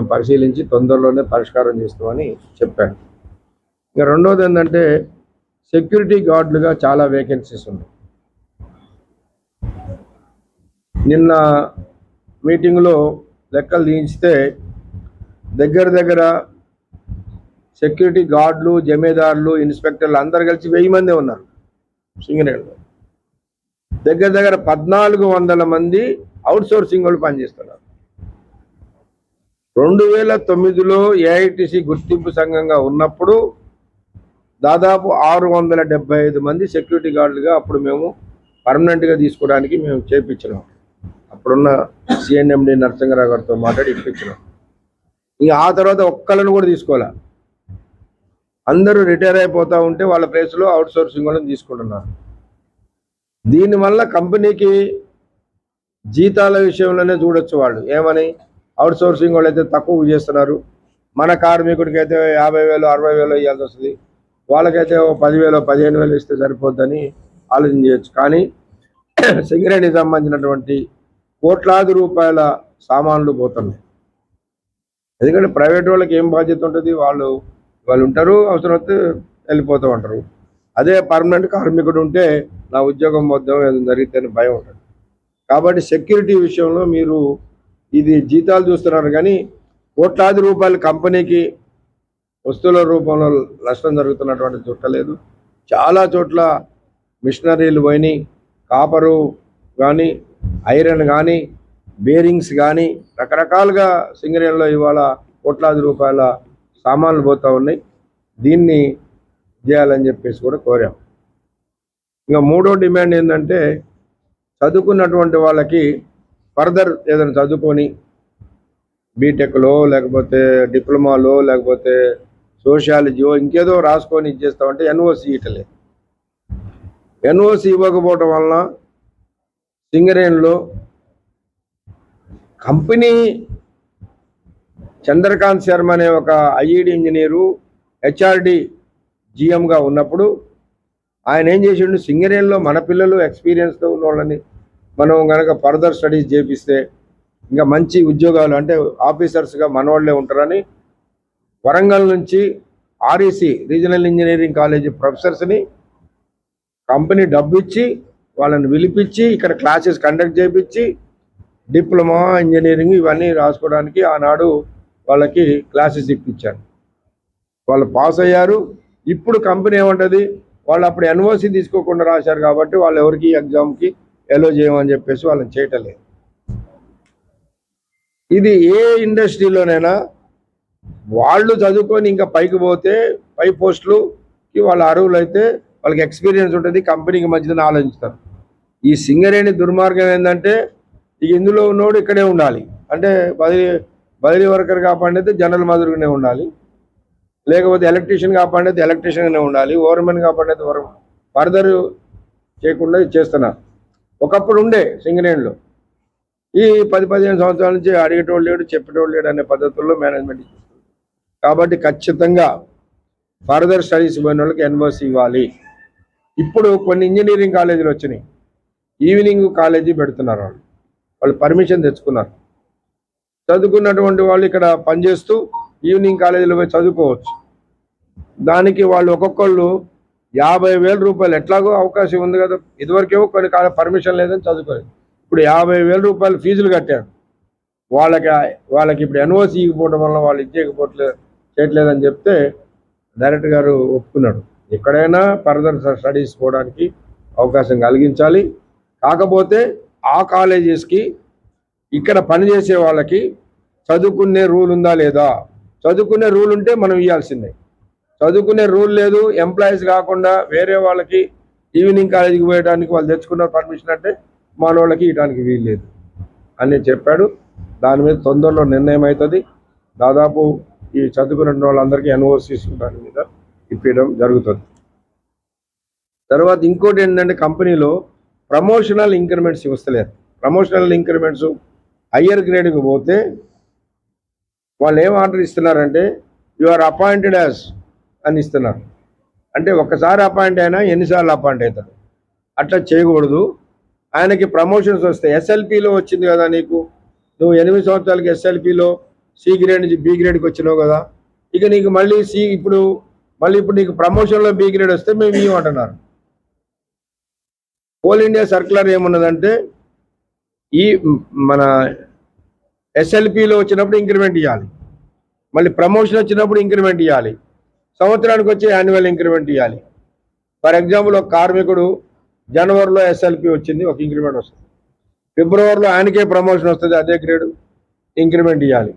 మేము పరిశీలించి తొందరలోనే పరిష్కారం చేస్తామని చెప్పాడు ఇక రెండోది ఏంటంటే సెక్యూరిటీ గార్డులుగా చాలా వేకెన్సీస్ ఉన్నాయి. నిన్న మీటింగ్లో లెక్కలు తీయించితే దగ్గర దగ్గర సెక్యూరిటీ గార్డులు జమీదారులు ఇన్స్పెక్టర్లు అందరు కలిసి వెయ్యి మంది ఉన్నారు సింగరేణిలో. దగ్గర దగ్గర పద్నాలుగు వందల మంది అవుట్సోర్సింగ్ వాళ్ళు పనిచేస్తున్నారు. రెండు వేల తొమ్మిదిలో ఏఐటిసి గుర్తింపు సంఘంగా ఉన్నప్పుడు దాదాపు ఆరు వందల డెబ్బై ఐదు మంది సెక్యూరిటీ గార్డులుగా అప్పుడు మేము పర్మనెంట్గా తీసుకోవడానికి మేము చేపించినాం. అప్పుడున్న సిఎన్ఎండి నరసింహరావు గారితో మాట్లాడి ఇప్పించినాం. ఇంకా ఆ తర్వాత ఒక్కళ్ళని కూడా తీసుకోవాలి? అందరూ రిటైర్ అయిపోతూ ఉంటే వాళ్ళ ప్లేస్లో అవుట్ సోర్సింగ్ వాళ్ళని తీసుకుంటున్నారు. దీనివల్ల కంపెనీకి జీతాల విషయంలోనే చూడొచ్చు వాళ్ళు. ఏమని? అవుట్ సోర్సింగ్ వాళ్ళు అయితే తక్కువ చేస్తున్నారు. మన కార్మికుడికి అయితే యాభై వేలు అరవై వేలు ఇవ్వాల్సి వస్తుంది. వాళ్ళకైతే ఓ పదివేలు పదిహేను వేలు ఇస్తే సరిపోద్దని ఆలోచన చేయొచ్చు. కానీ సింగరేణికి సంబంధించినటువంటి కోట్లాది రూపాయల సామాన్లు పోతున్నాయి. ఎందుకంటే ప్రైవేట్ వాళ్ళకి ఏం బాధ్యత ఉంటుంది? వాళ్ళు వాళ్ళు ఉంటారు అవసరం వస్తే వెళ్ళిపోతూ ఉంటారు. అదే పర్మనెంట్ కార్మికుడు ఉంటే నా ఉద్యోగం మొత్తం ఏదైనా జరిగితే భయం ఉంటుంది. కాబట్టి సెక్యూరిటీ విషయంలో మీరు ఇది జీతాలు చూస్తున్నారు కానీ కోట్లాది రూపాయల కంపెనీకి వస్తువుల రూపంలో నష్టం జరుగుతున్నటువంటి చుట్టలేదు చాలా చోట్ల మిషనరీలు పోయినాయి. కాపరు కానీ ఐరన్ కానీ బేరింగ్స్ కానీ రకరకాలుగా సింగరేణిలో ఇవాళ కోట్లాది రూపాయల సామాన్లు పోతూ ఉన్నాయి. దీన్ని చేయాలని చెప్పేసి కూడా కోరాం. ఇంకా మూడో డిమాండ్ ఏంటంటే చదువుకున్నటువంటి వాళ్ళకి ఫర్దర్ ఏదైనా చదువుకొని బీటెక్లో లేకపోతే డిప్లొమాలో లేకపోతే సోషాలజీయో ఇంకేదో రాసుకొని ఇచ్చేస్తామంటే ఎన్ఓసి ఇటలే. ఎన్ఓసి ఇవ్వకపోవటం వలన సింగరేణిలో కంపెనీ చంద్రకాంత్ శర్మ అనే ఒక ఐఈడి ఇంజనీరు హెచ్ఆర్డి జిఎంగా ఉన్నప్పుడు ఆయన ఏం చేసిండు? సింగరేణిలో మన పిల్లలు ఎక్స్పీరియన్స్తో ఉన్న వాళ్ళని మనం కనుక ఫర్దర్ స్టడీస్ చేపిస్తే ఇంకా మంచి ఉద్యోగాలు అంటే ఆఫీసర్స్గా మనవాళ్ళే ఉంటారని వరంగల్ నుంచి ఆర్ఈసి రీజనల్ ఇంజనీరింగ్ కాలేజ్ ప్రొఫెసర్స్ని కంపెనీ డబ్బు ఇచ్చి వాళ్ళని పిలిపించి ఇక్కడ క్లాసెస్ కండక్ట్ చేయించి డిప్లొమా ఇంజనీరింగ్ ఇవన్నీ రాసుకోవడానికి ఆనాడు వాళ్ళకి క్లాసెస్ ఇప్పించాను వాళ్ళు పాస్ అయ్యారు. ఇప్పుడు కంపెనీ ఏమంటుంది? వాళ్ళు అప్పుడు ఎన్ఓసి తీసుకోకుండా రాశారు కాబట్టి వాళ్ళు ఎవరికి ఎగ్జామ్కి ఎలో చేయమని చెప్పేసి వాళ్ళని చేయటం లేదు ఇది ఏ ఇండస్ట్రీలోనైనా వాళ్ళు చదువుకొని ఇంకా పైకి పోతే పై పోస్టులుకి వాళ్ళ అరువులు అయితే వాళ్ళకి ఎక్స్పీరియన్స్ ఉంటుంది కంపెనీకి మంచిదని ఆలోచిస్తారు. ఈ సింగరేణి దుర్మార్గం ఏంటంటే ఇక ఇందులో ఉన్నోడు ఇక్కడే ఉండాలి. అంటే బదిలీ బదిలీ వర్కర్ కాపాడితే జనరల్ మధురుగానే ఉండాలి. లేకపోతే ఎలక్ట్రీషియన్ కాపాడితే ఎలక్ట్రీషియన్గానే ఉండాలి. ఓవర్మెన్ కాపాడితే ఓవర్ ఫర్దర్ చేయకుండా చేస్తున్నారు. ఒకప్పుడు ఉండే సింగరేణిలో. ఈ పది పదిహేను సంవత్సరాల నుంచి అడిగేటోళ్ళు లేడు చెప్పేటోళ్ళు లేడు అనే పద్ధతుల్లో మేనేజ్మెంట్ కాబట్టి ఖచ్చితంగా ఫర్దర్ స్టడీస్ పోయిన వాళ్ళకి ఎన్ఓసి ఇవ్వాలి. ఇప్పుడు కొన్ని ఇంజనీరింగ్ కాలేజీలు వచ్చినాయి. ఈవినింగ్ కాలేజీ పెడుతున్నారు వాళ్ళు. వాళ్ళు పర్మిషన్ తెచ్చుకున్నారు. చదువుకున్నటువంటి వాళ్ళు ఇక్కడ పనిచేస్తూ ఈవినింగ్ కాలేజీలో పోయి చదువుకోవచ్చు. దానికి వాళ్ళు ఒక్కొక్కళ్ళు యాభై వేల రూపాయలు ఎట్లాగో అవకాశం ఉంది కదా. ఇదివరకేమో కొన్ని కాలం పర్మిషన్ లేదని చదువుకోలేదు. ఇప్పుడు యాభై వేల రూపాయలు ఫీజులు కట్టారు. వాళ్ళకి వాళ్ళకి ఇప్పుడు ఎన్ఓసి ఇవ్వకపోవడం వల్ల వాళ్ళు ఇచ్చేయకపోవట్లేదు చేయట్లేదని చెప్తే డైరెక్టర్ గారు ఒప్పుకున్నాడు. ఎక్కడైనా ఫర్దర్ స్టడీస్ పోవడానికి అవకాశం కలిగించాలి. కాకపోతే ఆ కాలేజెస్కి ఇక్కడ పనిచేసే వాళ్ళకి చదువుకునే రూల్ ఉందా లేదా? చదువుకునే రూల్ ఉంటే మనం ఇవ్వాల్సిందే. చదువుకునే రూల్ లేదు ఎంప్లాయీస్ కాకుండా వేరే వాళ్ళకి ఈవినింగ్ కాలేజీకి పోయడానికి వాళ్ళు తెచ్చుకున్న పర్మిషన్ అంటే మన వాళ్ళకి ఇవ్వడానికి వీలు లేదు. అని చెప్పాడు. దాని మీద తొందరలో నిర్ణయం అవుతుంది. దాదాపు ఈ చదువుకున్న వాళ్ళందరికీ ఎన్ఓసీస్ దాని మీద ఇప్పించడం జరుగుతుంది. తర్వాత ఇంకోటి ఏంటంటే కంపెనీలో ప్రమోషనల్ ఇంక్రిమెంట్స్ ఇవ్వలేరు ప్రమోషనల్ ఇంక్రిమెంట్స్ హయ్యర్ గ్రేడ్కి పోతే వాళ్ళు ఏం ఆర్డర్ ఇస్తున్నారంటే యు ఆర్ అపాయింటెడ్ యాజ్ అని ఇస్తున్నారు అంటే ఒక్కసారి అపాయింట్ అయినా ఎన్నిసార్లు అపాయింట్ అవుతాడు అట్లా చేయకూడదు. ఆయనకి ప్రమోషన్స్ వస్తాయి. ఎస్ఎల్పిలో వచ్చింది కదా నీకు? నువ్వు ఎనిమిది సంవత్సరాలకి ఎస్ఎల్పిలో సి గ్రేడ్ నుంచి బి గ్రేడ్కి వచ్చినావు కదా? ఇక నీకు మళ్ళీ సి ఇప్పుడు మళ్ళీ ఇప్పుడు నీకు ప్రమోషన్లో బి గ్రేడ్ వస్తే మేము ఇవ్వమంటున్నారు కోల్ ఇండియా సర్కులర్ ఏమున్నదంటే ఈ మన ఎస్ఎల్పిలో వచ్చినప్పుడు ఇంక్రిమెంట్ ఇవ్వాలి మళ్ళీ ప్రమోషన్ వచ్చినప్పుడు ఇంక్రిమెంట్ ఇవ్వాలి సంవత్సరానికి వచ్చి యాన్యువల్ ఇంక్రిమెంట్ ఇవ్వాలి ఫర్ ఎగ్జాంపుల్ ఒక కార్మికుడు జనవరిలో ఎస్ఎల్పి వచ్చింది ఒక ఇంక్రిమెంట్ వస్తుంది. ఫిబ్రవరిలో ఆయనకే ప్రమోషన్ వస్తుంది అదే గ్రేడ్ ఇంక్రిమెంట్ ఇవ్వాలి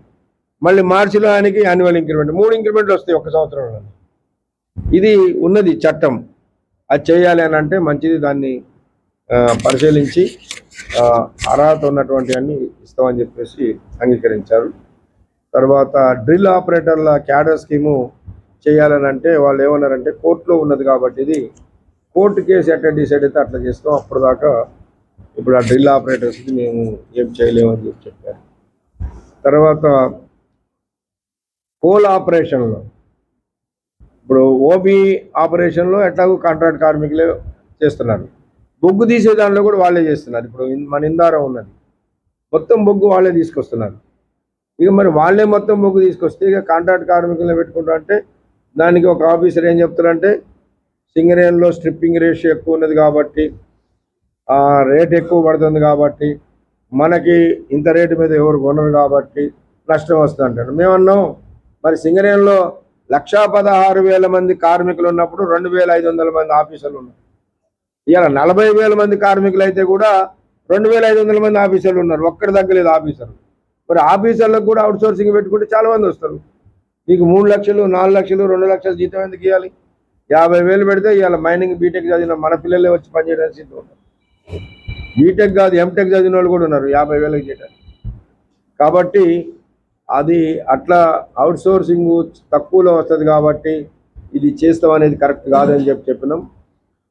మళ్ళీ మార్చిలో ఆయనకి యాన్యువల్ ఇంక్రిమెంట్ మూడు ఇంక్రిమెంట్లు వస్తాయి ఒక సంవత్సరంలో ఇది ఉన్నది చట్టం. అది చేయాలి అని అంటే మంచిది దాన్ని పరిశీలించి అర్హత ఉన్నటువంటి అన్ని ఇస్తామని చెప్పేసి అంగీకరించారు. తర్వాత డ్రిల్ ఆపరేటర్ల క్యాడర్ స్కీము చేయాలని అంటే వాళ్ళు ఏమన్నారంటే కోర్టులో ఉన్నది కాబట్టి ఇది కోర్టు కేసు ఎట్లా డిసైడ్ అయితే అట్లా చేస్తాం. అప్పుడు దాకా ఇప్పుడు ఆ డ్రిల్ ఆపరేటర్స్కి మేము ఏం చేయలేమని చెప్పి చెప్పారు. తర్వాత కోల్ ఆపరేషన్లో ఇప్పుడు ఓబీ ఆపరేషన్లో ఎట్లాగో కాంట్రాక్ట్ కార్మికులే చేస్తున్నారు. బొగ్గు తీసే దానిలో కూడా వాళ్ళే చేస్తున్నారు. ఇప్పుడు మన ఇందారం ఉన్నది. మొత్తం బొగ్గు వాళ్ళే తీసుకొస్తున్నారు. ఇక మరి వాళ్ళే మొత్తం బొగ్గు తీసుకొస్తే ఇక కాంట్రాక్ట్ కార్మికులను పెట్టుకుంటా అంటే దానికి ఒక ఆఫీసర్ ఏం చెప్తారంటే సింగరేన్లో స్ట్రిప్పింగ్ రేషియో ఎక్కువ ఉన్నది కాబట్టి ఆ రేట్ ఎక్కువ పడుతుంది కాబట్టి మనకి ఇంత రేటు మీద ఎవరు కొనరు కాబట్టి నష్టం వస్తుంది అంటాడు. మేమన్నాం మరి సింగరేన్లో లక్షా పదహారు వేల మంది కార్మికులు ఉన్నప్పుడు రెండు వేల ఐదు వందల మంది ఆఫీసర్లు ఉన్నారు. ఇలా నలభై వేల మంది కార్మికులు అయితే కూడా రెండు వేల ఐదు వందల మంది ఆఫీసర్లు ఉన్నారు. ఒక్కడి తగ్గలేదు ఆఫీసర్లు. మరి ఆఫీసర్లకు కూడా అవుట్ సోర్సింగ్ పెట్టుకుంటే చాలా మంది వస్తారు. నీకు మూడు లక్షలు నాలుగు లక్షలు రెండు లక్షలు జీతం ఎందుకు ఇవ్వాలి? యాభై వేలు పెడితే ఇవాళ మైనింగ్ బీటెక్ చదివిన మన పిల్లలే వచ్చి పనిచేయడానికి సిద్ధం ఉన్నారు. బీటెక్ కాదు ఎంటెక్ చదివిన వాళ్ళు కూడా ఉన్నారు యాభై వేలకు చేయడానికి కాబట్టి అది అట్లా అవుట్ సోర్సింగ్ తక్కువలో వస్తుంది కాబట్టి ఇది చేస్తాం అనేది కరెక్ట్ కాదని చెప్పి చెప్పినాం.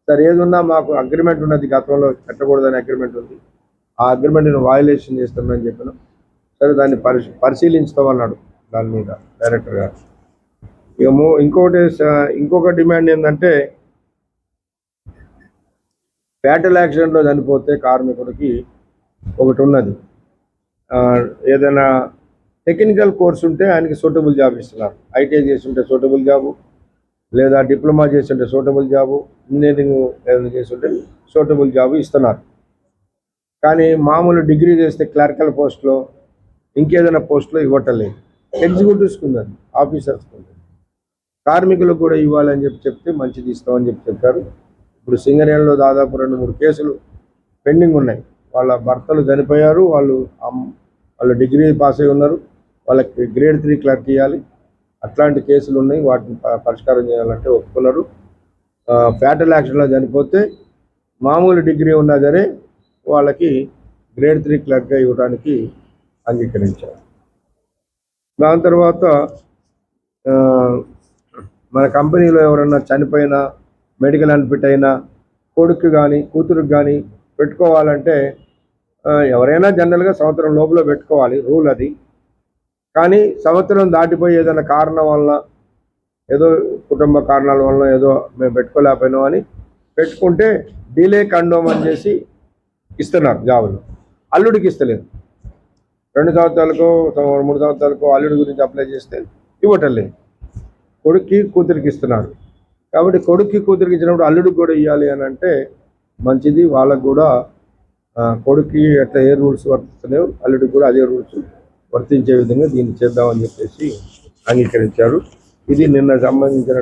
సరే ఏదున్నా మాకు అగ్రిమెంట్ ఉన్నది గతంలో పెట్టకూడదని అగ్రిమెంట్ ఉంది. ఆ అగ్రిమెంట్ని వయలేషన్ చేస్తామని చెప్పినాం. సరే దాన్ని పరిశీ పరిశీలించుతామన్నాడు. దాని మీద డైరెక్టర్ గారు. ఇక మూ- ఇంకోటి ఇంకొక డిమాండ్ ఏంటంటే ఫ్యాటల్ యాక్సిడెంట్లో చనిపోతే కార్మికుడికి ఒకటి ఉన్నది ఏదైనా టెక్నికల్ కోర్స్ ఉంటే ఆయనకి సూటబుల్ జాబ్ ఇస్తున్నారు. ఐటీఐ చేసి ఉంటే సూటబుల్ జాబు లేదా డిప్లొమా చేసి ఉంటే సూటబుల్ జాబు ఇంజనీరింగ్ ఏదైనా చేసి ఉంటే సూటబుల్ జాబు ఇస్తున్నారు. కానీ మామూలు డిగ్రీ చేస్తే క్లర్కల్ పోస్ట్లో ఇంకేదైనా పోస్ట్లో ఇవ్వటం లేదు. ఎగ్జిక్యూటివ్స్ ఉందండి ఆఫీసర్స్ ఉంది కార్మికులకు కూడా ఇవ్వాలని చెప్పి చెప్తే మంచిది ఇస్తామని చెప్పి చెప్పారు. ఇప్పుడు సింగరేణిలో దాదాపు రెండు మూడు కేసులు పెండింగ్ ఉన్నాయి. వాళ్ళ భర్తలు చనిపోయారు వాళ్ళు వాళ్ళు డిగ్రీ పాస్ అయి ఉన్నారు. వాళ్ళకి గ్రేడ్ త్రీ క్లర్క్ ఇవ్వాలి. అట్లాంటి కేసులు ఉన్నాయి వాటిని పరిష్కారం చేయాలంటే ఒప్పుకున్నారు. ఫ్యాటల్ యాక్షన్లో చనిపోతే మామూలు డిగ్రీ ఉన్నా సరే వాళ్ళకి గ్రేడ్ త్రీ క్లర్క్గా ఇవ్వడానికి అంగీకరించారు. దాని తర్వాత మన కంపెనీలో ఎవరన్నా చనిపోయినా మెడికల్ అన్ఫిట్ అయినా కొడుకు కానీ కూతురుకు కానీ పెట్టుకోవాలంటే ఎవరైనా జనరల్గా సంవత్సరం లోపల పెట్టుకోవాలి రూల్ అది. కానీ సంవత్సరం దాటిపోయి ఏదైనా కారణం వల్ల ఏదో కుటుంబ కారణాల వల్ల ఏదో మేము పెట్టుకోలేకపోయినాం అని పెట్టుకుంటే డిలే కండోమ్ అని చేసి ఇస్తున్నారు జాబులు. అల్లుడికి ఇస్తలేదు. రెండు సంవత్సరాలకు మూడు సంవత్సరాలకు అల్లుడి గురించి అప్లై చేస్తే ఇవ్వటం లేదు కొడుక్కి కూతురికి ఇస్తున్నారు. కాబట్టి కొడుక్కి కూతురికి ఇచ్చినప్పుడు అల్లుడికి కూడా ఇవ్వాలి అని అంటే మంచిది. వాళ్ళకు కూడా కొడుక్కి ఎట్లా ఏ రూల్స్ వర్తిస్తున్నాయో అల్లుడికి కూడా అదే రూల్స్ వర్తించే విధంగా దీన్ని చేద్దామని చెప్పేసి అంగీకరించారు. ఇది నిన్న సంబంధించిన